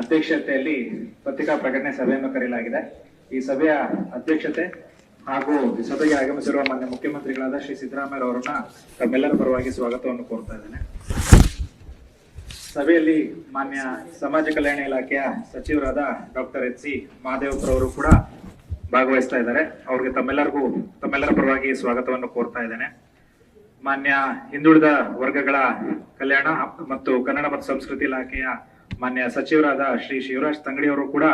ಅಧ್ಯಕ್ಷತೆಯಲ್ಲಿ ಪತ್ರಿಕಾ ಪ್ರಕಟಣೆ ಸಭೆಯನ್ನು ಕರೆಯಲಾಗಿದೆ. ಈ ಸಭೆಯ ಅಧ್ಯಕ್ಷತೆ ಹಾಗೂ ಈ ಸಭೆಗೆ ಆಗಮಿಸಿರುವ ಮಾನ್ಯ ಮುಖ್ಯಮಂತ್ರಿಗಳಾದ ಶ್ರೀ ಸಿದ್ದರಾಮಯ್ಯ ಅವರನ್ನ ತಮ್ಮೆಲ್ಲರ ಪರವಾಗಿ ಸ್ವಾಗತವನ್ನು ಕೋರ್ತಾ ಇದ್ದೇನೆ. ಸಭೆಯಲ್ಲಿ ಮಾನ್ಯ ಸಮಾಜ ಕಲ್ಯಾಣ ಇಲಾಖೆಯ ಸಚಿವರಾದ ಡಾಕ್ಟರ್ ಎಚ್ ಸಿ ಮಹಾದೇವಪ್ಪರವರು ಕೂಡ ಭಾಗವಹಿಸ್ತಾ ಇದ್ದಾರೆ. ಅವ್ರಿಗೆ ತಮ್ಮೆಲ್ಲರಿಗೂ ತಮ್ಮೆಲ್ಲರ ಪರವಾಗಿ ಸ್ವಾಗತವನ್ನು ಕೋರ್ತಾ ಇದ್ದೇನೆ. ಮಾನ್ಯ ಹಿಂದುಳಿದ ವರ್ಗಗಳ ಕಲ್ಯಾಣ ಮತ್ತು ಕನ್ನಡ ಮತ್ತು ಸಂಸ್ಕೃತಿ ಇಲಾಖೆಯ ಮಾನ್ಯ ಸಚಿವರಾದ ಶ್ರೀ ಶಿವರಾಜ್ ತಂಗಡಿ ಅವರು ಕೂಡ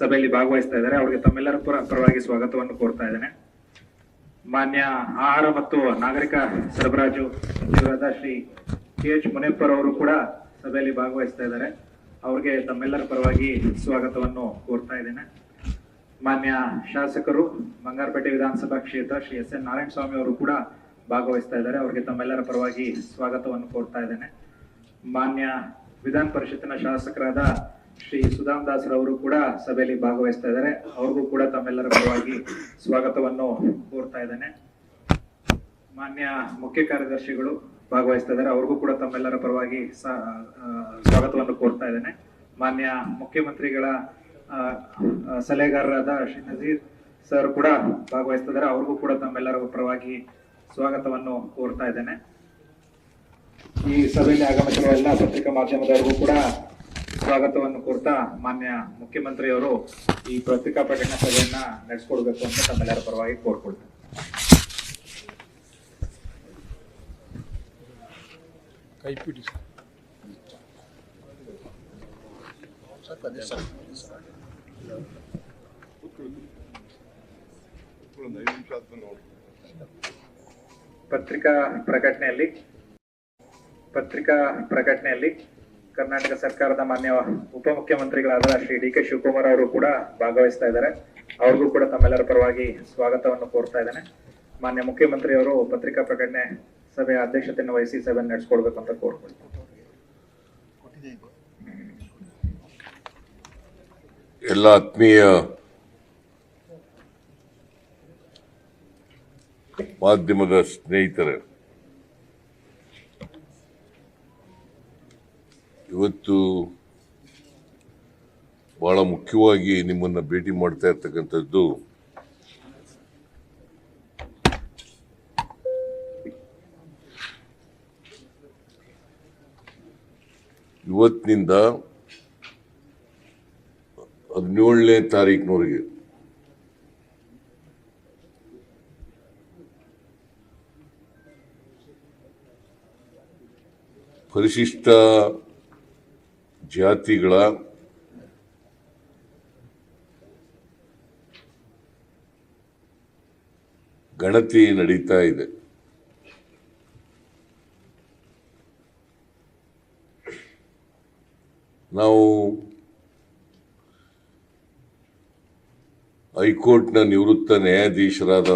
ಸಭೆಯಲ್ಲಿ ಭಾಗವಹಿಸ್ತಾ ಇದ್ದಾರೆ. ಅವರಿಗೆ ತಮ್ಮೆಲ್ಲರ ಪರ ಪರವಾಗಿ ಸ್ವಾಗತವನ್ನು ಕೋರ್ತಾ ಇದ್ದೇನೆ. ಮಾನ್ಯ ಆಹಾರ ಮತ್ತು ನಾಗರಿಕ ಸರಬರಾಜು ಸಚಿವರಾದ ಶ್ರೀ ಕೆ ಎಚ್ ಮುನೇಪ್ಪರ್ ಅವರು ಕೂಡ ಸಭೆಯಲ್ಲಿ ಭಾಗವಹಿಸ್ತಾ ಇದ್ದಾರೆ. ಅವ್ರಿಗೆ ತಮ್ಮೆಲ್ಲರ ಪರವಾಗಿ ಸ್ವಾಗತವನ್ನು ಕೋರ್ತಾ ಇದ್ದೇನೆ. ಮಾನ್ಯ ಶಾಸಕರು, ಬಂಗಾರಪೇಟೆ ವಿಧಾನಸಭಾ ಕ್ಷೇತ್ರ ಶ್ರೀ ಎಸ್ ಎನ್ ನಾರಾಯಣ ಸ್ವಾಮಿ ಅವರು ಕೂಡ ಭಾಗವಹಿಸ್ತಾ ಇದ್ದಾರೆ. ಅವರಿಗೆ ತಮ್ಮೆಲ್ಲರ ಪರವಾಗಿ ಸ್ವಾಗತವನ್ನು ಕೋರ್ತಾ ಇದ್ದೇನೆ. ಮಾನ್ಯ ವಿಧಾನ ಪರಿಷತ್ತಿನ ಶಾಸಕರಾದ ಶ್ರೀ ಸುಧಾಮ್ ದಾಸ್ ರವರು ಕೂಡ ಸಭೆಯಲ್ಲಿ ಭಾಗವಹಿಸ್ತಾ ಇದ್ದಾರೆ. ಅವ್ರಿಗೂ ಕೂಡ ತಮ್ಮೆಲ್ಲರ ಪರವಾಗಿ ಸ್ವಾಗತವನ್ನು ಕೋರ್ತಾ ಇದ್ದೇನೆ. ಮಾನ್ಯ ಮುಖ್ಯ ಕಾರ್ಯದರ್ಶಿಗಳು ಭಾಗವಹಿಸ್ತಾ ಇದ್ದಾರೆ. ಅವ್ರಿಗೂ ಕೂಡ ತಮ್ಮೆಲ್ಲರ ಪರವಾಗಿ ಸ್ವಾಗತವನ್ನು ಕೋರ್ತಾ ಇದ್ದೇನೆ. ಮಾನ್ಯ ಮುಖ್ಯಮಂತ್ರಿಗಳ ಸಲಹೆಗಾರರಾದ ಶ್ರೀ ನಜೀರ್ ಸರ್ ಕೂಡ ಭಾಗವಹಿಸ್ತಾ ಇದ್ದಾರೆ. ಅವ್ರಿಗೂ ಕೂಡ ತಮ್ಮೆಲ್ಲರ ಪರವಾಗಿ ಸ್ವಾಗತವನ್ನು ಕೋರ್ತಾ ಇದ್ದೇನೆ. ಈ ಸಭೆಯಲ್ಲಿ ಆಗಮಿಸಿರುವ ಎಲ್ಲ ಪತ್ರಿಕಾ ಮಾಧ್ಯಮದವರಿಗೂ ಕೂಡ ಸ್ವಾಗತವನ್ನು ಕೋರ್ತಾ ಮಾನ್ಯ ಮುಖ್ಯಮಂತ್ರಿಯವರು ಈ ಪತ್ರಿಕಾ ಪ್ರಕಟಣೆ ಸಭೆಯನ್ನ ನಡೆಸ್ಕೊಡ್ಬೇಕು ಅಂತ ತಮ್ಮೆಲ್ಲರ ಪರವಾಗಿ ಕೋರ್ಕೊಳ್ತೇನೆ ಪತ್ರಿಕಾ ಪ್ರಕಟಣೆಯಲ್ಲಿ ಪತ್ರಿಕಾ ಪ್ರಕಟಣೆಯಲ್ಲಿ ಕರ್ನಾಟಕ ಸರ್ಕಾರದ ಮಾನ್ಯ ಉಪಮುಖ್ಯಮಂತ್ರಿಗಳಾದ ಶ್ರೀ ಡಿ ಕೆ ಶಿವಕುಮಾರ್ ಅವರು ಕೂಡ ಭಾಗವಹಿಸ್ತಾ ಇದ್ದಾರೆ. ಅವ್ರಿಗೂ ಕೂಡ ತಮ್ಮೆಲ್ಲರ ಪರವಾಗಿ ಸ್ವಾಗತವನ್ನು ಕೋರ್ತಾ ಇದ್ದೇನೆ. ಮಾನ್ಯ ಮುಖ್ಯಮಂತ್ರಿಯವರು ಪತ್ರಿಕಾ ಪ್ರಕಟಣೆ ಸಭೆಯ ಅಧ್ಯಕ್ಷತೆಯನ್ನು ವಹಿಸಿ ಸಭೆ ನಡೆಸ್ಕೊಡ್ಬೇಕು ಅಂತ ಕೋರ್ಕೊಳ್ತೀನಿ ಎಲ್ಲ ಆತ್ಮೀಯ ಮಾಧ್ಯಮದ ಸ್ನೇಹಿತರೆ ಇವತ್ತು ಬಹಳ ಮುಖ್ಯವಾಗಿ ನಿಮ್ಮನ್ನು ಭೇಟಿ ಮಾಡ್ತಾ ಇರ್ತಕ್ಕಂಥದ್ದು ಇವತ್ತಿನಿಂದ ಹದಿನೇಳನೇ ತಾರೀಕಿನವರೆಗೆ ಪರಿಶಿಷ್ಟ ಜಾತಿಗಳ ಗಣತಿ ನಡೀತಾ ಇದೆ. ನಾವು ಹೈಕೋರ್ಟ್ನ ನಿವೃತ್ತ ನ್ಯಾಯಾಧೀಶರಾದ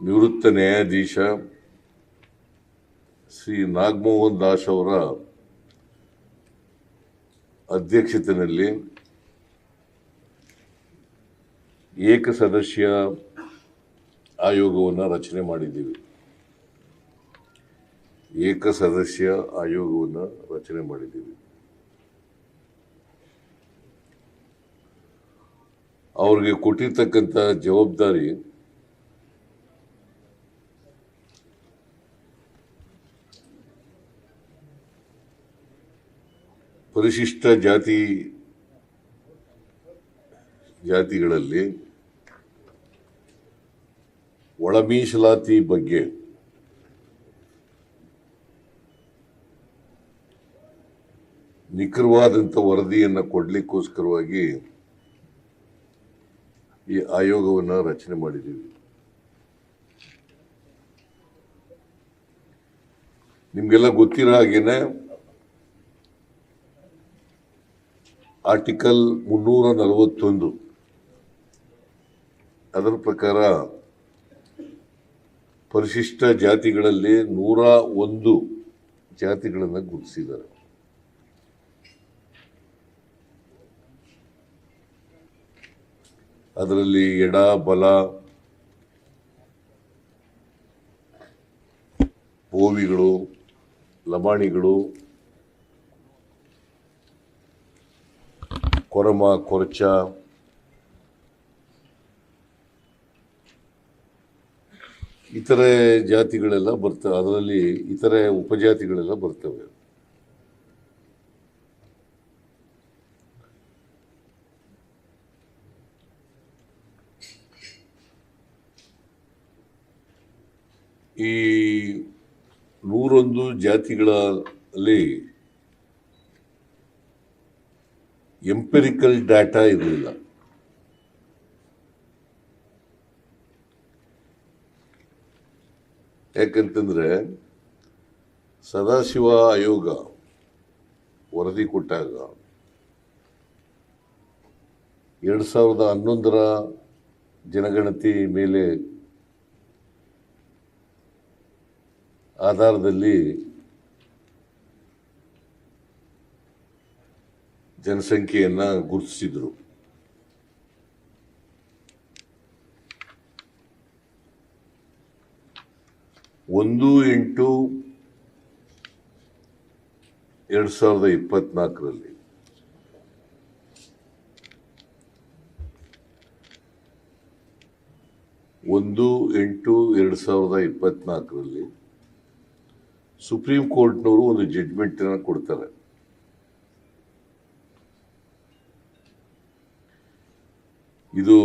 ನಿವೃತ್ತ ನ್ಯಾಯಾಧೀಶ ಶ್ರೀ ನಾಗಮೋಹನ್ ದಾಸ್ ಅವರ ಅಧ್ಯಕ್ಷತೆಯಲ್ಲಿ ಏಕಸದಸ್ಯ ಆಯೋಗವನ್ನು ರಚನೆ ಮಾಡಿದ್ದೀವಿ. ಏಕಸದಸ್ಯ ಆಯೋಗವನ್ನು ರಚನೆ ಮಾಡಿದ್ದೀವಿ. ಅವ್ರಿಗೆ ಕೊಟ್ಟಿರ್ತಕ್ಕಂಥ ಜವಾಬ್ದಾರಿ ಪರಿಶಿಷ್ಟ ಜಾತಿ, ಜಾತಿಗಳಲ್ಲಿ ಒಳ ಮೀಸಲಾತಿ ಬಗ್ಗೆ ನಿಖರವಾದಂಥ ವರದಿಯನ್ನು ಕೊಡಲಿಕ್ಕೋಸ್ಕರವಾಗಿ ಈ ಆಯೋಗವನ್ನು ರಚನೆ ಮಾಡಿದ್ದೀವಿ. ನಿಮಗೆಲ್ಲ ಗೊತ್ತಿರೋ ಹಾಗೇನೆ ಆರ್ಟಿಕಲ್ ಮುನ್ನೂರ ನಲವತ್ತೊಂದು. ಅದರ ಪ್ರಕಾರ ಪರಿಶಿಷ್ಟ ಜಾತಿಗಳಲ್ಲಿ ನೂರ ಒಂದು ಜಾತಿಗಳನ್ನು ಗುರುತಿಸಿದ್ದಾರೆ. ಅದರಲ್ಲಿ ಎಡ, ಬಲ ಹೋವಿಗಳು ಲಮಾಣಿಗಳು ಕೊರಮ ಕೊರಚ. ಇತರೆ ಜಾತಿಗಳೆಲ್ಲ ಬರ್ತವೆ ಅದರಲ್ಲಿ ಇತರೆ ಉಪಜಾತಿಗಳೆಲ್ಲ ಬರ್ತವೆ. ಈ ನೂರೊಂದು ಜಾತಿಗಳಲ್ಲಿ ಎಂಪೆರಿಕಲ್ ಡಾಟಾ ಇರಲಿಲ್ಲ ಯಾಕಂತಂದ್ರೆ ಸದಾಶಿವ ಆಯೋಗ ವರದಿ ಕೊಟ್ಟಾಗ ಎರಡು ಸಾವಿರದ ಹನ್ನೊಂದರ ಜನಗಣತಿ ಮೇಲೆ ಆಧಾರದಲ್ಲಿ ಜನಸಂಖ್ಯೆಯನ್ನ ಗುರುತಿಸಿದ್ರು. ಒಂದು ಎಂಟು ಎರಡ್ ಸಾವಿರದ ಇಪ್ಪತ್ನಾಲ್ಕರಲ್ಲಿ. ಒಂದು ಎಂಟು ಎರಡ್ ಸಾವಿರದ ಇಪ್ಪತ್ನಾಲ್ಕರಲ್ಲಿ ಸುಪ್ರೀಂ ಕೋರ್ಟ್ನವರು ಒಂದು ಜಡ್ಜ್ಮೆಂಟ್ ಕೊಡ್ತಾರೆ. ಇದು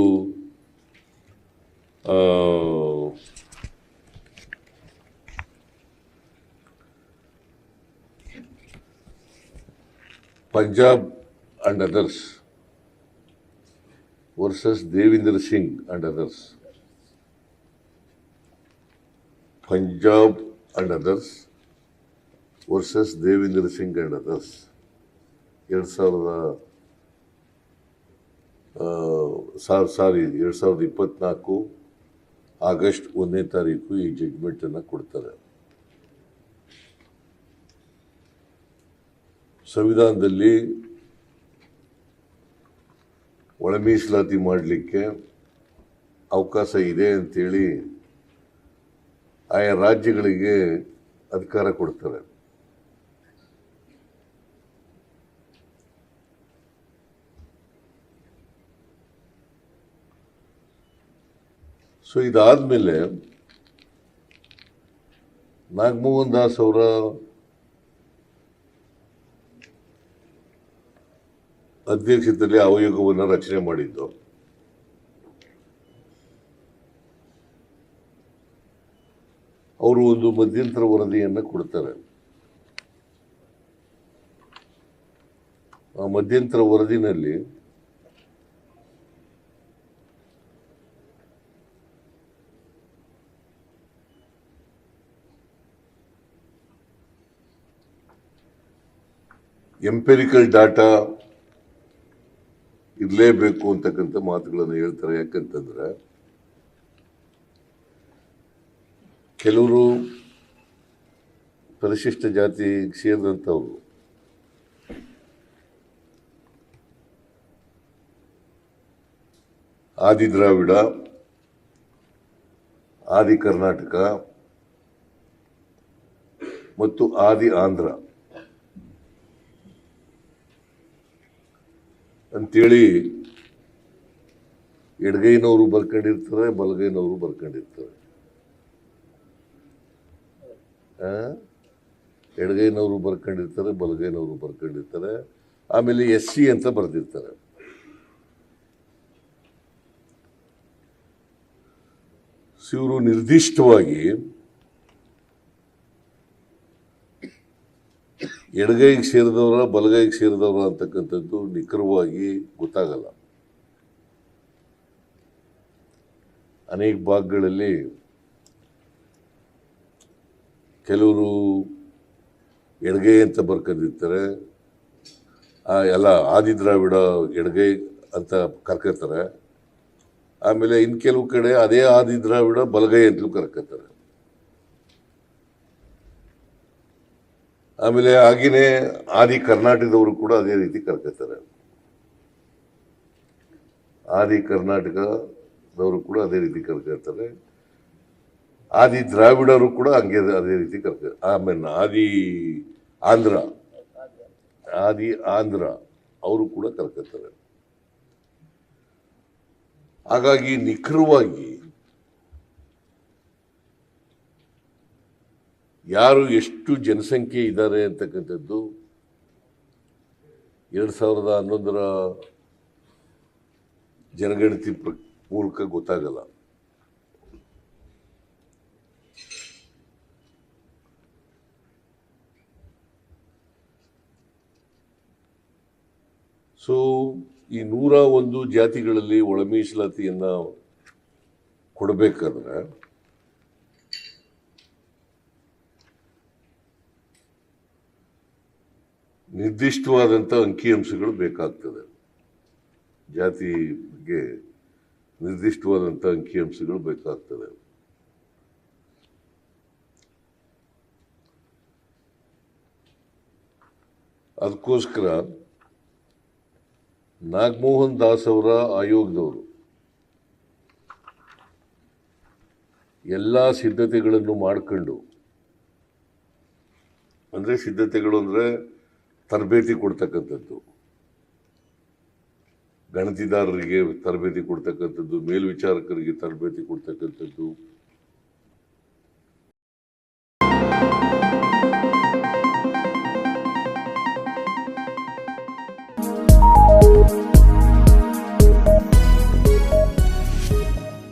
Punjab and others versus Devinder Singh and others Punjab and others versus Devendra Singh and others ಎರಡು ಸಾವಿರದ ಸಾರಿ ಎರಡು ಸಾವಿರದ ಇಪ್ಪತ್ನಾಲ್ಕು ಆಗಸ್ಟ್ ಒಂದನೇ ತಾರೀಕು ಈ ಜಡ್ಜ್ಮೆಂಟನ್ನು ಕೊಡ್ತಾರೆ. ಸಂವಿಧಾನದಲ್ಲಿ ಒಳ ಮೀಸಲಾತಿ ಮಾಡಲಿಕ್ಕೆ ಅವಕಾಶ ಇದೆ ಅಂತೇಳಿ ಆಯಾ ರಾಜ್ಯಗಳಿಗೆ ಅಧಿಕಾರ ಕೊಡ್ತಾರೆ. ಸೊ ಇದಾದ್ಮೇಲೆ ನಾಗಮೋಹನ್ ದಾಸ್ ಅವರ ಅಧ್ಯಕ್ಷತೆಯಲ್ಲಿ ಆಯೋಗವನ್ನು ರಚನೆ ಮಾಡಿದ್ದು. ಅವರು ಒಂದು ಮಧ್ಯಂತರ ವರದಿಯನ್ನು ಕೊಡ್ತಾರೆ. ಆ ಮಧ್ಯಂತರ ವರದಿನಲ್ಲಿ ಎಂಪೆರಿಕಲ್ ಡಾಟಾ ಇರಲೇಬೇಕು ಅಂತಕ್ಕಂಥ ಮಾತುಗಳನ್ನು ಹೇಳ್ತಾರೆ. ಯಾಕಂತಂದ್ರೆ ಕೆಲವರು ಪರಿಶಿಷ್ಟ ಜಾತಿ ಸೇರಿದಂಥವ್ರು ಆದಿ ದ್ರಾವಿಡ ಆದಿ ಕರ್ನಾಟಕ ಮತ್ತು ಆದಿ ಆಂಧ್ರ ಅಂತೇಳಿ ಎಡಗೈನವರು ಬರ್ಕೊಂಡಿರ್ತಾರೆ, ಬಲಗೈನವರು ಬರ್ಕೊಂಡಿರ್ತಾರೆ? ಎಡಗೈನವರು ಬರ್ಕೊಂಡಿರ್ತಾರೆ, ಬಲಗೈನವರು ಬರ್ಕೊಂಡಿರ್ತಾರೆ. ಆಮೇಲೆ ಎಸ್ ಸಿ ಅಂತ ಬರೆದಿರ್ತಾರೆ. ಇವರು ನಿರ್ದಿಷ್ಟವಾಗಿ ಎಡಗೈಗೆ ಸೇರಿದವರ, ಬಲಗೈಗೆ ಸೇರಿದವರ ಅಂತಕ್ಕಂಥದ್ದು ನಿಖರವಾಗಿ ಗೊತ್ತಾಗಲ್ಲ. ಅನೇಕ ಭಾಗಗಳಲ್ಲಿ ಕೆಲವರು ಎಡಗೈ ಅಂತ ಬರ್ಕೊಂಡಿರ್ತಾರೆ ಎಲ್ಲ ಆದಿ ದ್ರಾವಿಡ ಎಡಗೈ ಅಂತ ಕರ್ಕೋತಾರೆ ಆಮೇಲೆ ಇನ್ನು ಕೆಲವು ಕಡೆ ಅದೇ ಆದಿ ದ್ರಾವಿಡ ಬಲಗೈ ಅಂತಲೂ ಕರ್ಕೊತಾರೆ ಆಮೇಲೆ ಹಾಗೆಯೇ ಆದಿ ಕರ್ನಾಟಕದವರು ಕೂಡ ಅದೇ ರೀತಿ ಕರ್ಕೋತಾರೆ ಆದಿ ಕರ್ನಾಟಕದವರು ಕೂಡ ಅದೇ ರೀತಿ ಕರ್ಕೋತಾರೆ ಆದಿ ದ್ರಾವಿಡರು ಕೂಡ ಹಂಗೆ ಅದೇ ರೀತಿ ಕರ್ಕ ಆಮೇಲೆ ಆದಿ ಆಂಧ್ರ ಆದಿ ಆಂಧ್ರ ಅವರು ಕೂಡ ಕರ್ಕೋತಾರೆ ಹಾಗಾಗಿ ನಿಖರವಾಗಿ ಯಾರು ಎಷ್ಟು ಜನಸಂಖ್ಯೆ ಇದ್ದಾರೆ ಅಂತಕ್ಕಂಥದ್ದು ಎರಡು ಸಾವಿರದ ಹನ್ನೊಂದರ ಜನಗಣತಿ ಪ್ರ, ಮೂಲಕ ಗೊತ್ತಾಗಲ್ಲ. ಸೊ, ಈ ನೂರ ಒಂದು ಜಾತಿಗಳಲ್ಲಿ ಒಳಮೀಸಲಾತಿಯನ್ನು ಕೊಡಬೇಕಾದ್ರೆ ನಿರ್ದಿಷ್ಟವಾದಂಥ ಅಂಕಿಅಂಶಗಳು ಬೇಕಾಗ್ತದೆ. ಜಾತಿ ಬಗ್ಗೆ ನಿರ್ದಿಷ್ಟವಾದಂಥ ಅಂಕಿಅಂಶಗಳು ಬೇಕಾಗ್ತದೆ. ಅದಕ್ಕೋಸ್ಕರ ನಾಗಮೋಹನ್ ದಾಸ್ ಅವರ ಆಯೋಗದವರು ಎಲ್ಲ ಸಿದ್ಧತೆಗಳನ್ನು ಮಾಡಿಕೊಂಡು, ಅಂದರೆ ಸಿದ್ಧತೆಗಳು ಅಂದರೆ ತರಬೇತಿ ಕೊಡ್ತಕ್ಕಂಥದ್ದು. ಗಣತಿದಾರರಿಗೆ ತರಬೇತಿ ಕೊಡ್ತಕ್ಕಂಥದ್ದು ಮೇಲ್ವಿಚಾರಕರಿಗೆ ತರಬೇತಿ ಕೊಡ್ತಕ್ಕಂಥದ್ದು.